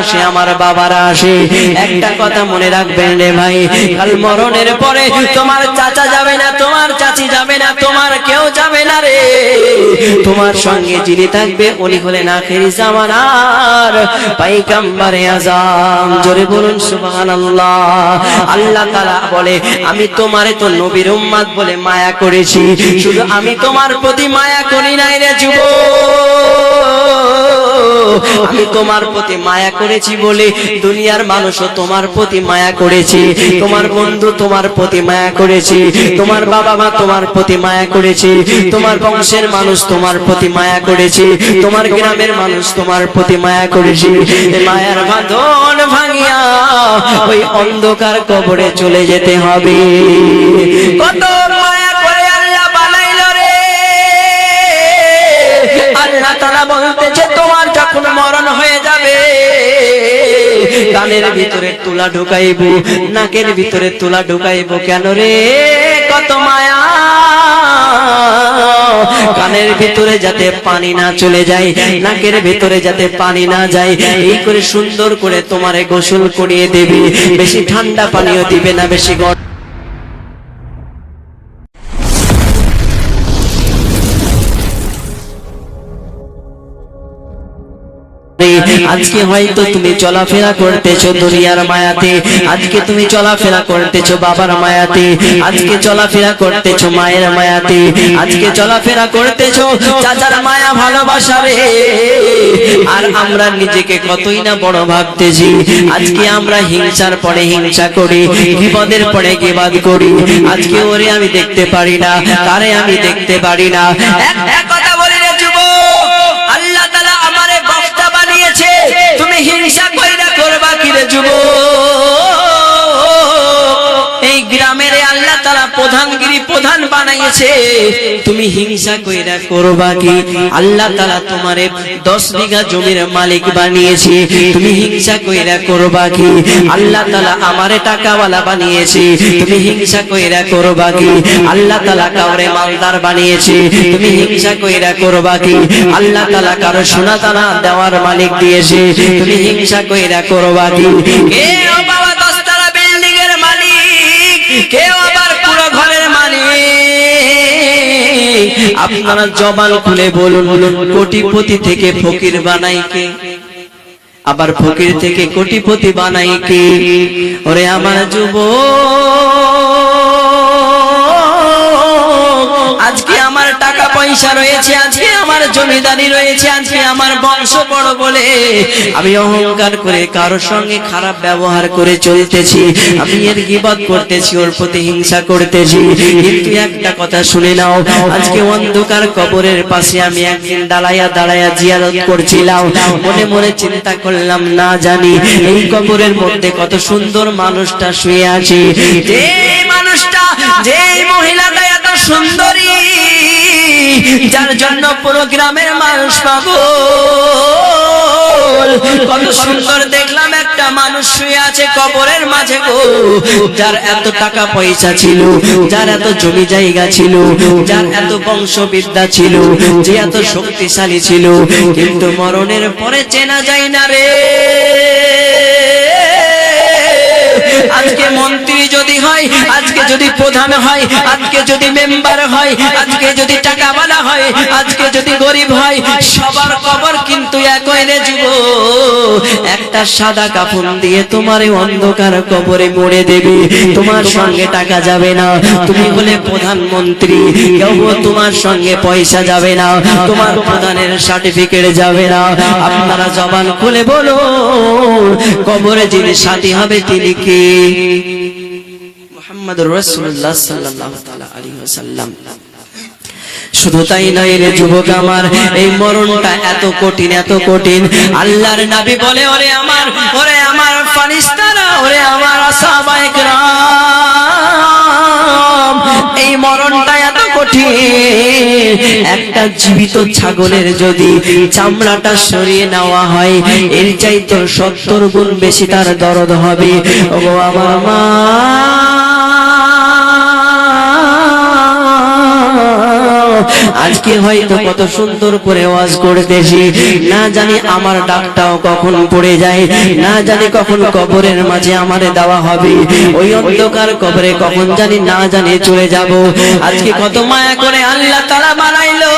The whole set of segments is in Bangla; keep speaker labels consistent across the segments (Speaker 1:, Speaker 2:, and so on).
Speaker 1: আসে, আমার বাবারা আসে। একটা কথা মনে রাখবেন রে ভাই, কাল মরণের পরে তোমার চাচা যাবে না, তোমার চাচি যাবে না, তোমার কেউ যাবে না রে। তোমার সঙ্গে যিনি থাকবে, উনি হলেন আখেরি জামানার পাইকাম্বারে আজাম জোরে বলুন, সুবহানাল্লাহ। আল্লাহ তাআলা বলে, আমি তোমারে তো নবীর উম্মত বলে মায়া করেছি। শুধু আমি তোমার প্রতি মায়া করি নাই রে যুবক। আমি তোমার প্রতি মায়া করেছি বলে দুনিয়ার মানুষও তোমার প্রতি মায়া করেছে। তোমার বন্ধু তোমার প্রতি মায়া করেছে। তোমার বাবা মা তোমার প্রতি মায়া করেছে। তোমার বংশের মানুষ তোমার প্রতি মায়া করেছে। তোমার গ্রামের মানুষ তোমার প্রতি মায়া করেছে। মায়ার বাঁধন ভাঙিয়া ওই অন্ধকার কবরে চলে যেতে হবে। কত মায়া করে আল্লাহ বানাইলো রে। আল্লাহ তারা কানের ভিতরে তুলা ঢুকাইব, নাকের ভিতরে তুলা ঢুকাইব কেন রে? কত মায়া। কানের ভিতরে যাতে পানি না চলে যায়, নাকের ভিতরে যাতে পানি না যায়, এই করে সুন্দর করে তোমারে গোসল করিয়ে দেবে। বেশি ঠান্ডা পানিও দিবে না, বেশি গরম আজকে হয়তো তুমি চলাফেরা করতেছো দুনিয়ার মায়াতে। আজকে তুমি চলাফেরা করতেছো বাবার মায়াতে। আজকে চলাফেরা করতেছো মায়ের মায়াতে। আজকে চলাফেরা করতেছো চাচার মায়া ভালোবাসা রে। আর আমরা নিজেকে কতই না বড় ভাবতেছি। আজকে আমরা হিংসার পরে হিংসা করি, বিপদের পরে গিবাদ করি। আজকে ওরে আমি দেখতে পারি না তারে আমি দেখতে পারি না? একটা বানাইছে। তুমি হিংসা কইরা করবা কি? আল্লাহ তাআলা তোমারে 10 বিঘা জমির মালিক বানিয়েছে। তুমি হিংসা কইরা করবা কি? আল্লাহ তাআলা আমারে টাকাওয়ালা বানিয়েছে। তুমি হিংসা কইরা করবা কি? আল্লাহ তাআলা কাউরে মালদার বানিয়েছে। তুমি হিংসা কইরা করবা কি? আল্লাহ তাআলা কারও সোনা দানা দেওয়ার মালিক দিয়েছে। তুমি হিংসা কইরা করবা কি? কে আপনারা জবান খুলে বলুন, কোটিপতি থেকে ফকির বানাই কে? আবার ফকির থেকে কোটিপতি বানাই কে? ওরে আমার যুব আজকে আমার টাকা পয়সা রয়েছে, আজকে আমার জমিদারি রয়েছে, আজকে আমার বংশ বড় বলে আমি অহংকার করে কারোর সঙ্গে খারাপ ব্যবহার করে চলতেছি, আমি এর গিবত করতেছি, ওর প্রতি হিংসা করতেছি। কিন্তু একটা কথা শুনে নাও, আজকে অন্ধকার কবরের পাশে আমি একদিন দাঁড়াইয়া দাঁড়াইয়া জিয়ারত করছিলাম, মনে মনে চিন্তা করলাম, না জানি এই কবরের মধ্যে কত সুন্দর মানুষটা শুয়ে আছে। যে মানুষটা যে মহিলাটা এত সুন্দরী, যার জন্য পুরো গ্রামের মানুষ পাগল। কত সুন্দর দেখলাম একটা মানুষ শুয়ে আছে কবরের মাঝে গো। যার এত টাকা পয়সা ছিল, যার এত জমি জায়গা ছিল, যার এত বংশবিদ্যা ছিল, যে এত শক্তিশালী ছিল, কিন্তু মরণের পরে চেনা যায় না রে। আজকে মন্ত্রী যদি হয়, আজকে যদি প্রধান হয়, আজকে যদি মেম্বার হয়, আজকে যদি টাকা টাকাওয়ালা হয়, আজকে যদি গরিব হয়, সবার কবর কিন্তু একই রে যুব। একটা সাদা কাফন দিয়ে তোমার অন্ধকার কবরে মরে দেবে। তোমার সঙ্গে টাকা যাবে না। তুমি হলে প্রধানমন্ত্রী। কেউ তোমার সঙ্গে পয়সা যাবে না। তোমার প্রধানের সার্টিফিকেট যাবে না। আপনারা জবান খুলে বলো কবরে যিনি সাথী হবে তিনি কে? শুধু তাই নয় রে যুবক আমার, এই মরণটা এত কঠিন এত কঠিন। আল্লাহর নবী বলে, ওরে আমার ওরে আমার ফারিস্তারা, ওরে আমার সাহাবায়ে কেরাম এই মরণটা এত কঠিন। একটা জীবিত ছাগলের যদি চামড়াটা সরিয়ে নেওয়া হয়, এর চাইতে সত্তর গুণ বেশি তার দরদ হবে। ও আমার মা। আজকে হয়তো কত সুন্দর করে ওয়াজ করতেছি। না জানি আমার ডাকটাও কখন পড়ে যায়। না জানি কখন কবরের মাঝে আমারে দেওয়া হবে। ওই অন্ধকার কবরে কখন জানি না জানি চলে যাব। আজকে কত মায়া করে আল্লাহ তারা বানাইলো।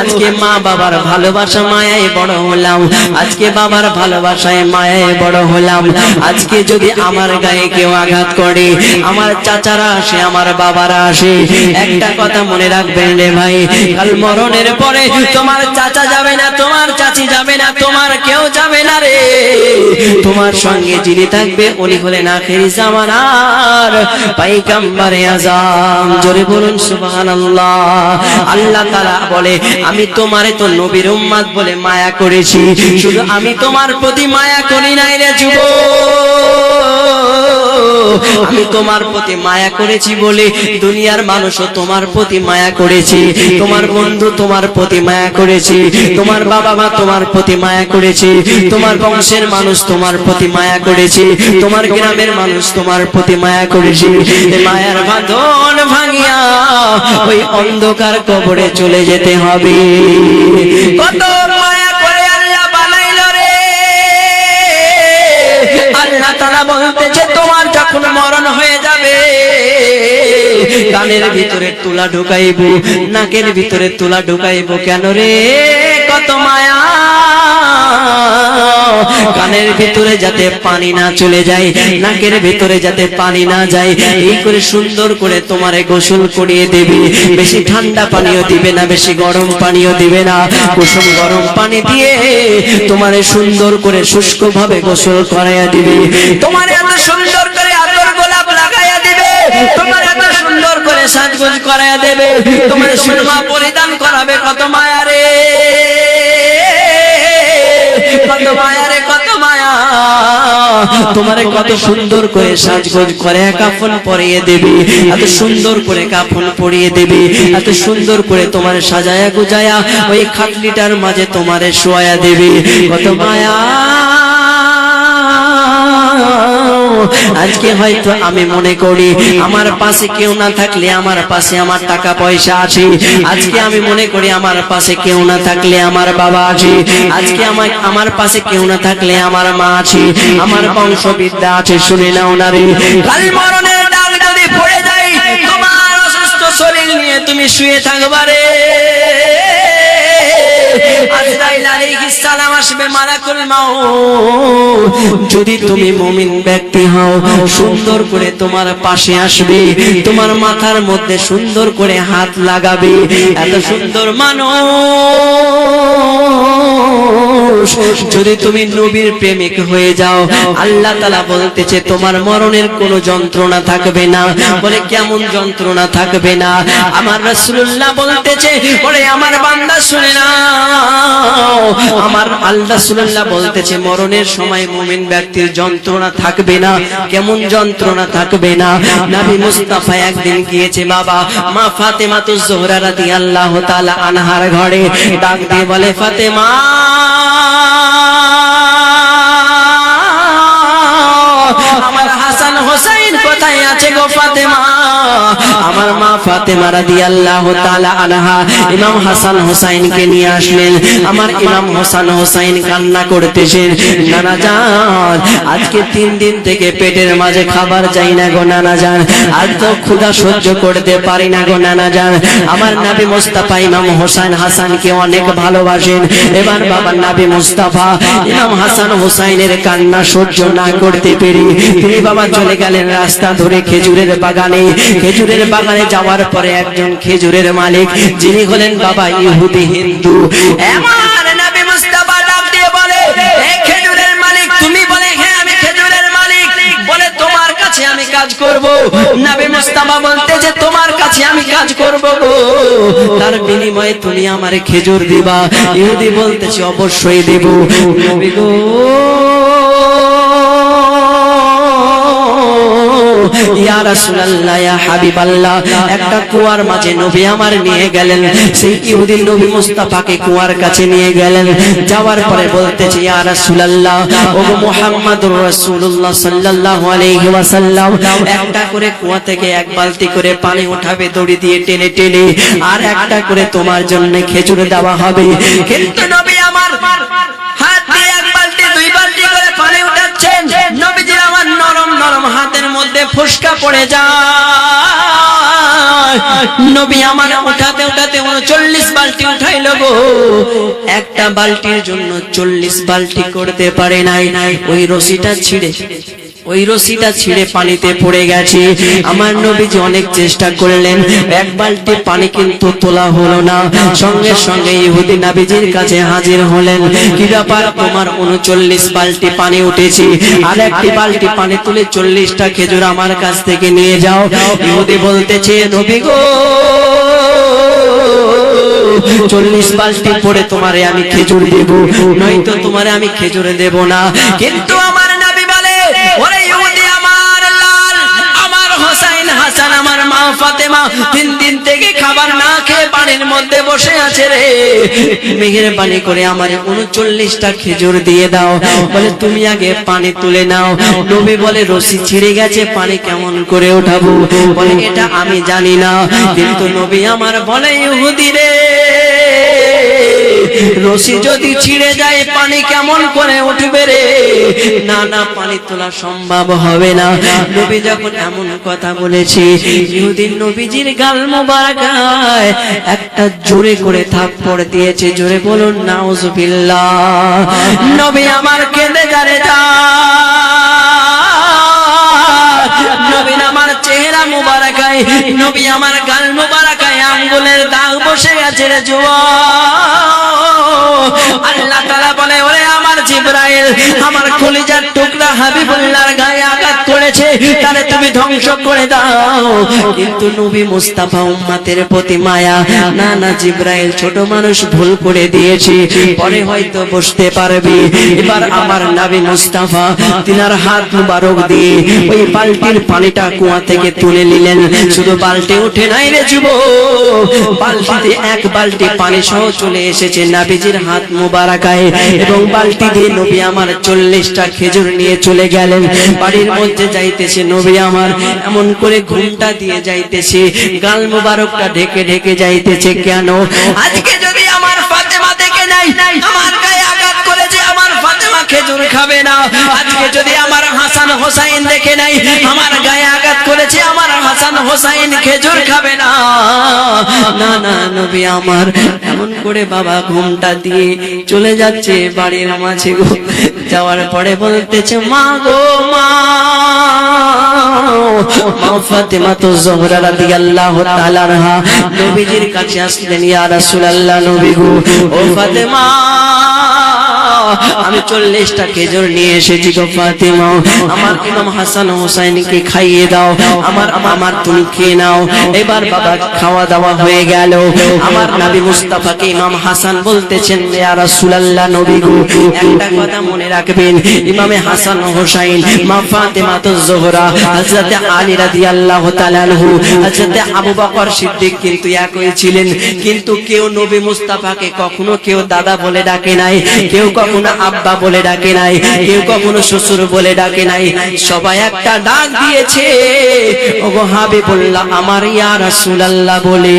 Speaker 1: আজকে মা বাবার ভালোবাসা মায়ায় বড় হলাম। আজকে বাবার ভালোবাসায় মায়ায় বড় হলাম। আজকে যদি আমার গায়ে কেউ আঘাত করে, আমার চাচারা আসে, আমার বাবারা আসে। একটা কথা মনে রাখবেন রে ভাই, কাল মরণের পরে তোমার চাচা যাবে না, তোমার চাচি যাবে না, তোমার কেউ যাবে না রে। তোমার সঙ্গে যিনি থাকবে, উনি হলেন আখেরি জামানার পাইকাম্বারে আজাম জোরে বলুন সুবহানাল্লাহ। আল্লাহ তাআলা বলে আমি তোমারে তো নবীর উম্মাদ বলে মায়া করেছি। শুধু আমি তোমার প্রতি মায়া করি নাই রে যুবক। আমি তোমার প্রতি মায়া করেছি বলে দুনিয়ার মানুষও তোমার প্রতি মায়া করেছি। তোমার বন্ধু তোমার প্রতি মায়া করেছি। তোমার বাবা মা তোমার প্রতি মায়া করেছি। তোমার বংশের মানুষ তোমার প্রতি মায়া করেছি। তোমার গ্রামের মানুষ তোমার প্রতি মায়া করেছি। মায়ার বাঁধন ভাঙিয়া ওই অন্ধকার কবরে চলে যেতে হবে। কত মায়া আল্লাহ তারা বলতেছে, তোমার যখন মরণ হয়ে যাবে কানের ভিতরে তুলা ঢুকাইব, নাকের ভিতরে তুলা ঢুকাইব কেন রে? কত মায়া কানের ভিতরে যাতে পানি না চলে যায়, নাকের ভিতরে যাতে পানি না যায়, এই করে সুন্দর করে তোমারে গোসল করিয়ে দেবে। বেশি ঠান্ডা পানিও দিবে না, বেশি গরম পানিও দিবে না। কুসুম গরম পানি দিয়ে তোমারে সুন্দর করে শুষ্ক ভাবে গোসল করাইয়া দিবে। তোমার এত সুন্দর করে আদর গোলাপ লাগাইয়া দিবে, তোমার এত সুন্দর করে সাজগোজ করাইয়া দেবে। তোমার সুরমা পরিধান করাবে কত মায়া রে। কত মায়া রে কত মায়া। তোমারে কত সুন্দর করে সাজগোজ করে কাফন পরিয়ে দেবে। এত সুন্দর করে কাফন পরিয়ে দেবে। এত সুন্দর করে তোমার সাজায়া গুজায়া ওই খাটলিটার মাঝে তোমারে শোয়া দেবে। কত মায়া। আজকে হয়তো আমি মনে করি আমার পাশে কেউ না থাকলে আমার পাশে আমার টাকা পয়সা আছে। আজকে আমি মনে করি আমার পাশে কেউ না থাকলে আমার বাবা আছে। আজকে আমার আমার পাশে কেউ না থাকলে আমার মা আছে। আমার বংশবিদ্যা আছে, শুনে নাও না রে। কাল মরণের ডাক যদি পড়ে যায়। তোমার অসুস্থ শরীর নিয়ে তুমি শুয়ে থাকবারে যদি তুমি মুমিন ব্যক্তি হও, সুন্দর করে তোমার পাশে আসবে, তোমার মাথার মধ্যে সুন্দর করে হাত লাগাবে। এত সুন্দর মানুষ। যদি তুমি নবীর প্রেমিক হয়ে যাও, আল্লাহ তালা বলতেছে, তোমার মরণের কোনো যন্ত্রণা থাকবে না। বলে, কেমন যন্ত্রণা থাকবে না? আমার রাসূলুল্লাহ বলতেছে, বলে, আমার বান্দা শুনে না আমার আল্লাহ রাসূলুল্লাহ বলতেছে, মরণের সময় মুমিন ব্যক্তির যন্ত্রণা থাকবে না। কেমন যন্ত্রণা থাকবে না? নবী মুস্তাফা একদিন গিয়েছে, বাবা, মা ফাতেমা তো জোহরা রাদিয়াল্লাহু তাআলা আনহার ঘরে। ডাক দিয়ে বলে, ফাতেমা! আমার হাসান হোসেন কোথায় আছে গো ফাতেমা? আমার মা ফাতেমা রাদিয়াল্লাহু তাআলা আনহা ইমাম হাসান হোসেনকে নিয়ে আসলেন। আমার ইমাম হাসান হোসেন কান্না করতেছেন, নানা জান, আজকে তিন দিন থেকে পেটের মাঝে খাবার চাই না গো, নানা জান। আজ তো ক্ষুধা সহ্য করতে পারি না গো, নানা জান। আমার নবী মুস্তাফা ইমাম হোসেন হাসানকে অনেক ভালোবাসেন। এবার বাবা নবী মুস্তাফা ইমাম হাসান হোসেনের কান্না সহ্য না করতে পেরে তিনি বাবা চলে গেলেন রাস্তা ধরে খেজুরের বাগানে। খেজুরের বাগানে যাওয়ার পরে একজন খেজুরের মালিক যিনি হলেন বাবা ইহুদি হিন্দু। আমার নবী মুস্তাফা ডাক দিয়ে বলে খেজুরের মালিক তুমি বলে হ্যাঁ আমি খেজুরের মালিক। বলে তোমার কাছে আমি কাজ করব। নবী মুস্তাফা বলতে যে তোমার কাছে আমি কাজ করব। তার বিনিময়ে তুমি আমারে খেজুর দিবা। ইহুদি বলতেছে অবশ্যই দেব। নবী গো ইয়া রাসূলুল্লাহ, ইয়া হাবিবাল্লাহ, একটা কুয়ার মাঝে নবী আমার নিয়ে গেলেন। সেই ইহুদি নবী মুস্তাফাকে কুয়ার কাছে নিয়ে গেলেন। যাওয়ার পরে বলতেছে, ইয়া রাসূলুল্লাহ ও মুহাম্মাদুর রাসূলুল্লাহ সাল্লাল্লাহু আলাইহি ওয়াসাল্লাম, একটা করে কুয়া থেকে এক বালতি করে পানি উঠাবে, দড়ি দিয়ে টেনে টেনে, আর একটা করে তোমার জন্য খেজুর দেওয়া হবে। কিন্তু নবী আমার হাত দিয়ে এক বালতি, দুই বালতি উঠাচ্ছেন নবীজির আমার নরম নরম হাতের মধ্যে ফুসকা পড়ে যা নবী আমার উঠাতে উঠাতে চল্লিশ বালতি উঠাইল গো। একটা বালতির জন্য চল্লিশ বালতি করতে পারে নাই। ওই রশিটা ছিঁড়ে। ওই রশিটা ছিঁড়ে পানিতে পড়ে গেছে। আমার নবীজি অনেক চেষ্টা করলেন। এক বালতি পানি কিন্তু তোলা হলো না। সঙ্গে সঙ্গে ইহুদি নাবিজির কাছে হাজির হলেন। কি ব্যাপার? তোমার উনচল্লিশ বালতি পানি উঠেছে। আর একটি বালতি পানি তুলে চল্লিশটা খেজুর আমার কাছ থেকে নিয়ে যাও। ইহুদি বলতেছে নবী গো চল্লিশ বালতি পরে তোমারে আমি খেজুর দেব। নয়তো তোমারে আমি খেজুর দেব না। কিন্তু আমার হাসান আমার মা ফাতেমা। তিন দিন থেকে খাবার না খেয়ে পানির মধ্যে বসে আছে রে। মেঘের পানি করে আমার উনচল্লিশটা খেজুর দিয়ে দাও। বলে, তুমি আগে পানি তুলে নাও। নবী বলে, রশি ছিঁড়ে গেছে, পানি কেমন করে ওঠাবো? বলে, এটা আমি জানি না। কিন্তু নবী আমার বলে, ইহুদি রে। রশি যদি ছিঁড়ে যায়, পানি কেমন করে উঠবে রে? না না পানি তোলা সম্ভব হবে না। নবী যখন এমন কথা বলেছে, ইহুদিন নবীজির গাল মোবারকায় একটা জোরে করে থাপ্পড় দিয়েছে, জোরে বলুন, নাউজুবিল্লাহ। নবী আমার কেঁদে যারে যা। নবীন আমার চেহারা মুবারাকায় নবী আমার গাল মুবারাকায় আঙ্গুলের দাগ বসে গেছে রে যুবক। আল্লাহ তাআলা বলে, ওরে আমার জিবরাইল, আমার কলিজার টুকরা হাবিবুল্লাহর গায়ে আঘাত করেছে তারে তুমি ধ্বংস করে দাও। কিন্তু নবী মুস্তাফা উম্মতের প্রতি মায়া। না না, জিবরাইল, ছোট মানুষ ভুল করে দিয়েছে। পরে হয়তো বসতে পারবে। এবার আমার নাবি মুস্তাফা, তিনার হাত মুবারক দিয়ে ওই বালতির পানিটা কুয়া থেকে তুলে নিলেন। শুধু বালতি উঠে নাই রে যুব বালতিতে এক বালতি পানি সহ চলে এসেছে নাবিজির হাত মুবারাকায়। এবং বালতি দিয়ে নবী আমার চল্লিশটা খেজুর নিয়ে চলে গেলেন। বাড়ির মধ্যে যাইতেছে নবী আমার, এমন করে ঘুমটা দিয়ে যাইতেছে। গাল মুবারকটা ঢেকে ঢেকে যাইতেছে, কেন? আজকে যদি আমার ফাতেমা দেখে নাই, আমার গায়ে আঘাত করেছে, আমার ফাতেমা খেজুর খাবে না। আজকে যদি আমার হাসান হোসাইন দেখে নাই, আমার গায়ে আঘাত করেছে, আমার হাসান হোসাইন খেজুর খাবে না। নবী আমার। এমন করে বাবা ঘুমটা দিয়ে চলে যাচ্ছে বাড়ির মাঝে। গো যাওয়ার পরে বলতেছে, মা গো, মা। ফাতেমা তো জোহরা রাদিয়াল্লাহু তাআলা নবীজির কাছে আসলেন, ইয়া রাসূলুল্লাহ, নবী গো, ও ফাতেমা। আমি চল্লিশটা খেজুর নিয়ে এসেছি গো ফাতেমা। আমার ইমাম হাসান হোসাইনকে খাইয়ে দাও। আমার আমার তুমি খেয়ে নাও। এবার বাবা খাওয়া দাওয়া হয়ে গেল। আমার নবী মুস্তাফাকে ইমাম হাসান বলতেছেন, ইয়া রাসূলুল্লাহ নবী গো, একটা কথা মনে রাখবেন। ইমামে হাসান হোসাইন, মা ফাতেমা তো জোহরা, হযরত আলী রাদিয়াল্লাহু তাআলা আনহু, হযরত আবু বকর সিদ্দিক কিন্তু একই ছিলেন। কিন্তু কেউ নবী মুস্তাফাকে কখনো কেউ দাদা বলে ডাকে নাই, কেউ কখনো আব্বা বলে ডাকে নাই, কেউ কখনো শ্বশুর বলে ডাকে নাই। সবাই একটা ডাক দিয়েছে। ও গো হাবিবুল্লাহ, আমার ইয়া রাসূলুল্লাহ বলে,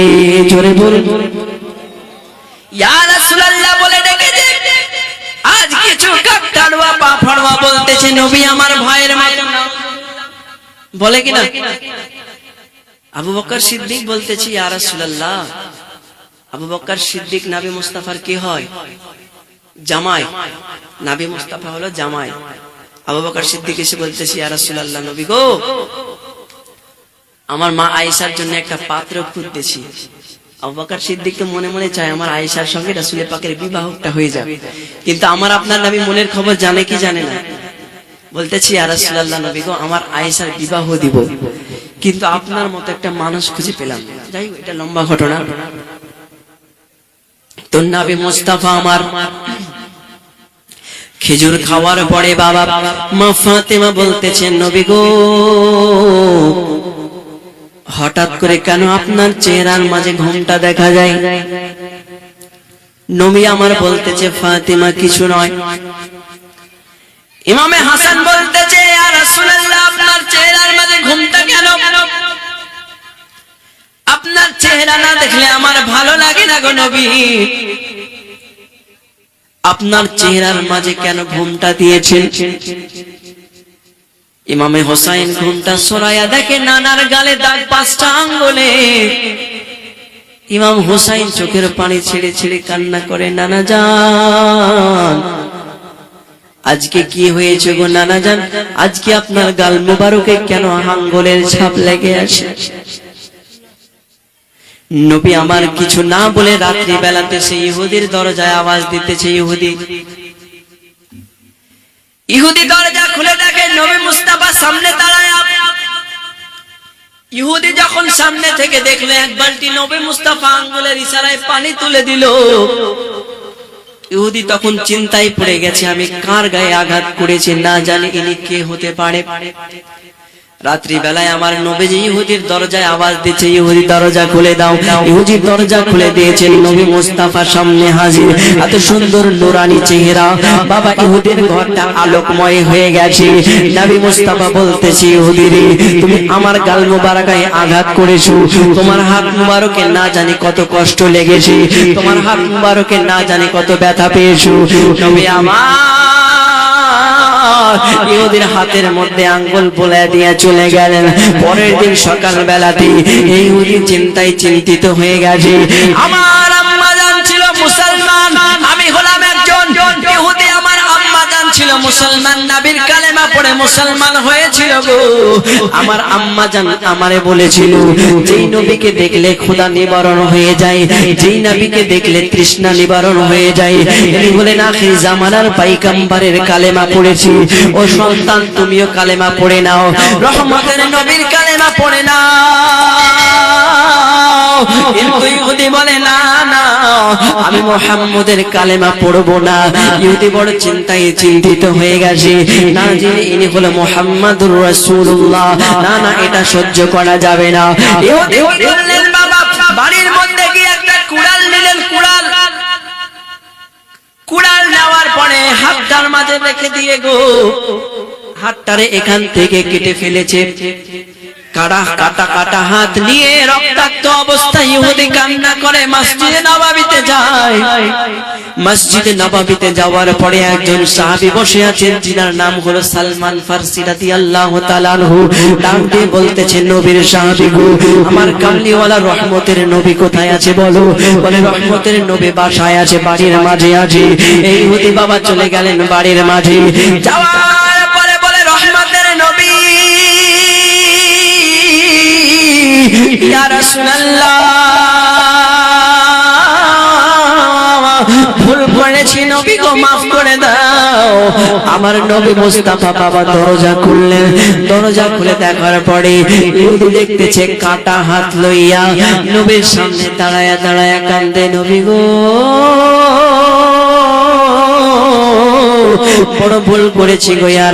Speaker 1: জোরে বলুন। ইয়া রাসূলুল্লাহ বলে আজ কিছু বলতেছে, নবী আমার ভাইয়ের মতো। না। বলে কিনা? আবু বকর সিদ্দিক বলতেছি, ইয়া রাসূলুল্লাহ, আবু বকর সিদ্দিক, নবী মুস্তাফার কি হয়? জামাই। নাবি মুস্তাফা হলো জামাই। আবু বকর সিদ্দিক এসে বলতেছি, ইয়া রাসূলুল্লাহ, নবী গো, আমার মা আয়েশার জন্য একটা পাত্র খুঁজতেছি। আবু বকর সিদ্দিক তো মনে মনে চায়, আমার আয়েশার সঙ্গে রাসূলের পাকের বিবাহটা হয়ে যাবে কিন্তু আমার আপনার নবী মনের খবর জানে কি জানে না। বলতেছি, ইয়া রাসূলুল্লাহ, নবী গো, আমার আয়েশার বিবাহ দিব। কিন্তু আপনার মতো একটা মানুষ খুঁজে পেলাম যাই এটা লম্বা ঘটনা। তো নাবি মুস্তাফা আমার খেজুর খাওয়ার পরে বাবা মা ফাতেমা বলতেছেন, নবী গো, হঠাৎ করে কেন আপনার চেহারার মাঝে ঘুমটা দেখা যায়? নবী আমার বলতেছে, ফাতেমা, কিছু নয়। ইমামে হাসান বলতেছে, ইয়া রাসূলুল্লাহ, আপনার চেহারার মাঝে ঘুমটা কেন? আপনার চেহারা না দেখলে আমার ভালো লাগে না গো নবী। আপনার চেহারার মাঝে কেন ঘুমটা দিয়েছেন? ইমামে হোসাইন ঘুমটা সরাইয়া দেখে নানার গালে দাগ পাঁচটা আঙ্গুলে। ইমাম হোসাইন চোখের পানি ছেড়ে ছেড়ে কান্না করে নানা যান আজকে কি হয়েছে গো নানা যান আজকে আপনার গাল মুবারকে কেন আঙ্গুলের ছাপ লেগে আছে? নবী আমার কিছু না বলে রাত্রি বেলাতে সেই ইহুদির দরজায় আওয়াজ দিতেছে, ইহুদি। ইহুদি দরজা খুলে দেখে নবী মুস্তাফা সামনে দাঁড়ায় ইহুদি যখন সামনে থেকে দেখল, এক বালতি নবী মুস্তাফা আঙ্গুলের ইশারায় পানি তুলে দিল। ইহুদি তখন চিন্তায় পড়ে গেছে, আমি কার গায়ে আঘাত করেছি, না জানি ইনি কে হতে পারে। রাত্রি বেলায় আমার নবীজি ইহুদির দরজায় আওয়াজ দিচ্ছে ইহুদি, দরজা খুলে দাও। ইহুদির দরজা খুলে দিয়েছেন, নবী মুস্তাফা সামনে হাজির। এত সুন্দর নুরানি চেহারা। বাবা, ইহুদির ঘরটা আলোকময় হয়ে গেছে। নবী মুস্তাফা বলতেছি, ইহুদি রে, তুমি আমার গাল মুবারকায় আঘাত করেছ। তোমার হাত মুবারকে না জানি কত কষ্ট লেগেছে। তোমার হাত মুবারকে না জানি কত ব্যথা পেয়েছ। নবী আমার ইহুদির হাতের মধ্যে আঙ্গুল বলে দিয়ে চলে গেলেন। পরের দিন সকালবেলাতে এই ইহুদি চিন্তায় চিন্তিত হয়ে গেছে। আমার আম্মা জান ছিল মুসলমান আমি হলাম একজন ইহুদি আমার আম্মা জান ছিল মুসলমান, নবীর কালেমা পড়ে মুসলমান হয়েছিল গো। আমার আম্মা জান আমারে বলেছিল, যেই নবীকে দেখলে খোদা নিবারণ হয়ে যায়, যেই নবীকে দেখলে তৃষ্ণা নিবারণ হয়ে যায় ইনি বলেন আখির জামানার পাইকাম্বারের কালেমা পড়েছি। ও সন্তান, তুমিও কালেমা পড়ে নাও। রহমতের নবীর কালেমা পড়ে নাও। কিন্তু ইহুদি বলে, না না, আমি মোহাম্মদের কালেমা না। ইহুদি বড় চিন্তায় চিন্তিত হয়ে গেছে। না ইনি হলো মোহাম্মদুর রাসূলুল্লাহ। না না, এটা সহ্য করা যাবে না। ইহুদি বললেন, বাবা, বাড়ির মধ্যে গিয়ে একটা কুড়াল নিলেন, কুড়াল। কুড়াল নেওয়ার পরে হাতটার মাঝে রেখে দিয়ে গো, হাতটারে এখান থেকে কেটে ফেলেছে। করে মসজিদে যায়। মসজিদে নবাবিতে যাওয়ার পরে একজন সাহাবী বসে আছেন সালমান নবীর সাহাবী গো, আমার কামলিওয়ালা রহমতের নবী কোথায় আছে বলো? বলে, রহমতের নবী বাসায় আছে, বাড়ির মাঝে আছে। এই ইহুদি বাবা চলে গেলেন বাড়ির মাঝে। যাওয়ার পরে বলে, রহমতের নবী। ভুল করেছি নবী গো, মাফ করে দাও। আমার নবী মুস্তাফা বাবা দরজা খুললেন। দরজা খুলে দেখার পরে ইহুদি দেখতেছে কাটা হাত লইয়া নবীর সামনে দাঁড়ায়া দাঁড়ায়া কান্দে, নবী গো বড় ভুল করেছি গো ইয়া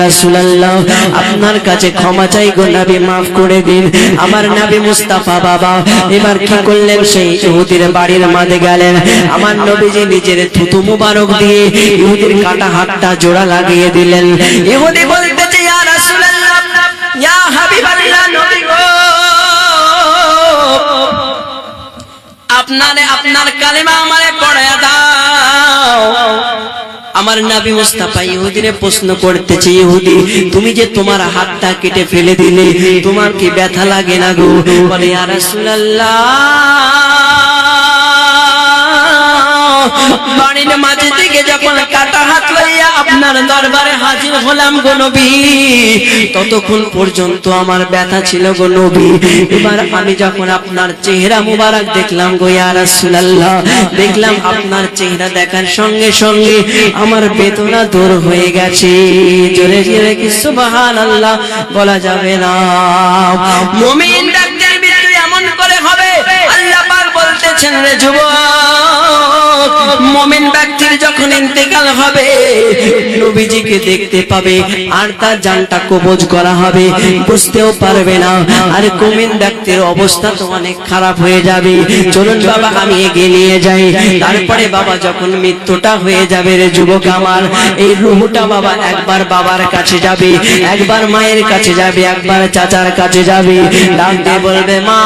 Speaker 1: আপনার কাছে ক্ষমা চাই গো, নবী মাফ করে দিন। আমার নবী মুস্তাফা বাবা, এবার কি করলেন? সেই ইহুদির বাড়ির মাঝে গেলেন। আমার নবীজি নিজের থুতু মুবারক দিয়ে ইহুদির কাটা হাতটা জোড়া লাগিয়ে দিলেন। ইহুদি বলতেছে, ইয়া রাসূলুল্লাহ, ইয়া হাবিবাল্লাহ নবী গো, আপনারে আপনার কালেমা আমারে পড়ায়া দাও। আমার নাবি মুস্তাফা ইহুদিরে প্রশ্ন করতেছে, ইহুদি, তুমি যে তোমার হাতটা কেটে ফেলে দিলে, তোমার কি ব্যথা লাগে না গো? বলে আর রাসূলুল্লাহ। বাড়ির মাঝে থেকে যখন কাটা হাত লইয়া আপনার দরবারে হাজির হলাম গো নবী। ততক্ষণ পর্যন্ত আমার ব্যথা ছিল গো নবী। এবার আমি যখন আপনার চেহারা মুবারক দেখলাম গো ইয়া রাসূলুল্লাহ, দেখলাম আপনার চেহারা দেখার সঙ্গে সঙ্গে আমার বেদনা দূর হয়ে গেছে। জোরে জোরে কি সুবহানাল্লাহ বলা যাবে না। মুমিন ডাক্তার মৃত্যু এমন করে হবে, আল্লাহ পাক বলতেছেন রে যুবক মোমেন ব্যক্তির যখন ইন্তেকাল হবে, নবীজিকে দেখতে পাবে আর তার জানটা কবজ করা হবে। বুঝতেও পারবে না, আর কুমিন ব্যক্তির অবস্থা তো অনেক খারাপ হয়ে যাবে। চলুন বাবা, আমি এগিয়ে নিয়ে যাই। তারপরে বাবা যখন মৃত্যুটা হয়ে যাবে রে যুবক আমার, এই রুহুটা বাবা একবার বাবার কাছে যাবে, একবার মায়ের কাছে যাবে, একবার চাচার কাছে যাবে। ডাক দিয়ে বলবে, মা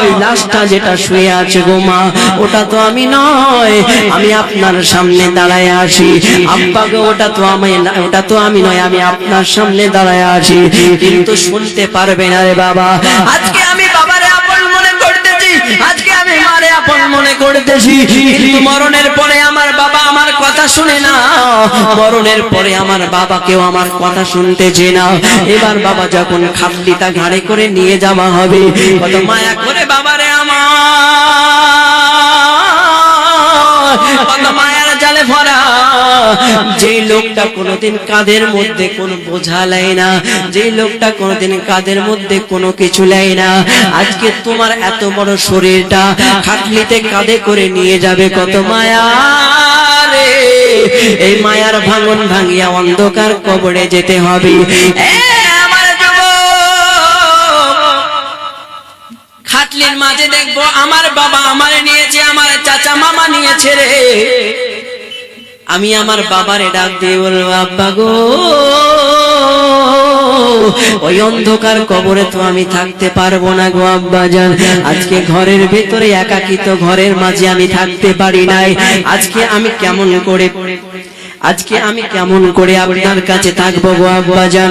Speaker 1: ওই লাশটা যেটা শুয়ে আছে গো মা, ওটা তো আমি নয়, আমি আপনার সামনে দাঁড়ায় আছি। আব্বা গো, ওটা তো আমি ওটা তো আমি নয়, আমি আপনার সামনে দাঁড়ায় আছি। কিন্তু শুনতে পারবে না রে বাবা। আজকে আমি বাবারে আপন মনে করতেছি, আজকে আমি আপন মনে করতেছি মরণের পরে আমার বাবা আমার কথা শুনে না। মরণের পরে আমার বাবা কেউ আমার কথা শুনতে যে না। এবার বাবা যখন খাটলিটা ঘাড়ে করে নিয়ে যাওয়া হবে, কত মায়া করে বাবারে আমার, কত মায়ার জালে ভরা। যে লোকটা কোনোদিন কাদের মধ্যে কোনো বোঝা লেয় না, যে লোকটা কোনোদিন কাদের মধ্যে কোনো কিছু লেয় না। আজকে তোমার এত বড় শরীরটা খাটলিতে কাঁধে করে নিয়ে যাবে কত মায়া রে। এই মায়ার ভাঙন ভাঙিয়া অন্ধকার কবরে যেতে হবে। খাটলির মাঝে দেখব আমার বাবা আমার নিয়েছে, আমার চাচা মামা নিয়েছে রে। আমি আমার বাবারে ডাক দিয়ে বলব আব্বা গো ওই অন্ধকার কবরে তো আমি থাকতে পারব না গো আব্বা জান। আজকে ঘরের ভেতরে একাকিত ঘরের মাঝে আমি থাকতে পারি নাই। আজকে আমি কেমন করে আজকে আমি কেমন করে আপনার কাছে থাকব গো আব্বা জান?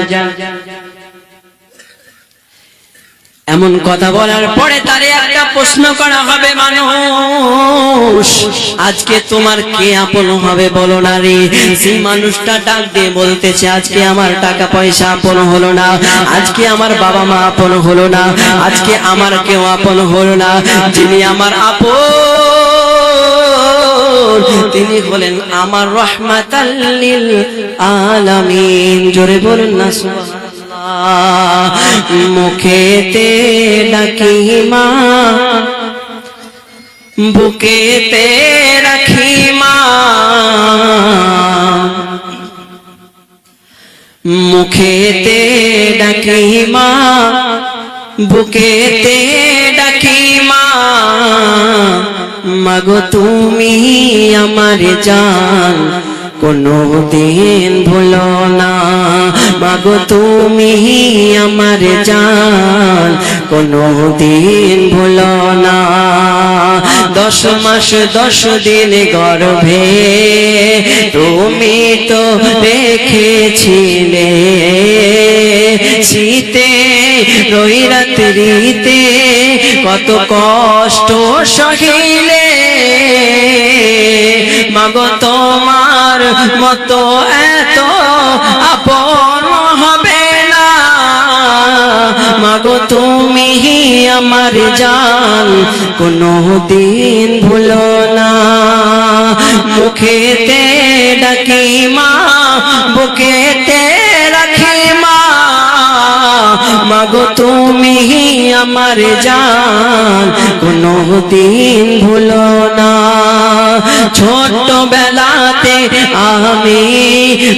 Speaker 1: এমন কথা বলার পরে তারে একটা প্রশ্ন করা হবে, মানুষ, আজকে তোমার কে আপন হবে বলো না রে? সেই মানুষটা ডাক দিয়ে বলতেছে, আজকে আমার টাকা পয়সা আপন হলো না, আজকে আমার বাবা মা আপন হলো না, আজকে আমার কেউ আপন হলো না। যিনি আমার আপন, তিনি হলেন আমার রহমাতাল্লিল আলামিন। জোরে বলুন না, সুবহানাল্লাহ। মুখেতে ডাকি মা, বুকেতে রাখি মা। মুখেতে ডাকি মা, বুকেতে ডাকি মা। মাগো তুমি আমার জান কোনো দিন ভুলো না। মাগো, তুমি আমার জান কোনো দিন ভুলো না। দশ মাস, দশ দিন গর্ভে তুমি তো রেখেছিলে। শীতে রই রাত্রিতে কত কষ্ট সহিলে। মাগো তোমার মতো এত আপন হবে না। মাগো তুমি আমার জান কোনো দিন ভুলো না। মুখেতে ডাকি মা, বুকেতে রাখি মা। মাগো তুমি আমার জান কোনো দিন ভুলো না। ছোট বেলাতে আমি,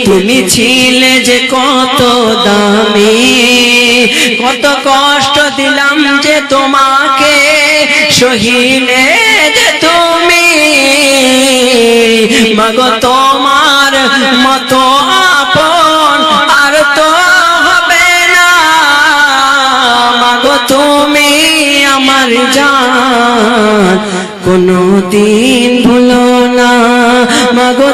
Speaker 1: তুমি ছিলে যে কত দামি। কত কষ্ট দিলাম যে তোমাকে, সহিলে যে তুমি। মাগো তোমার মতো জান কোনো দিন ভুলো না। মাগো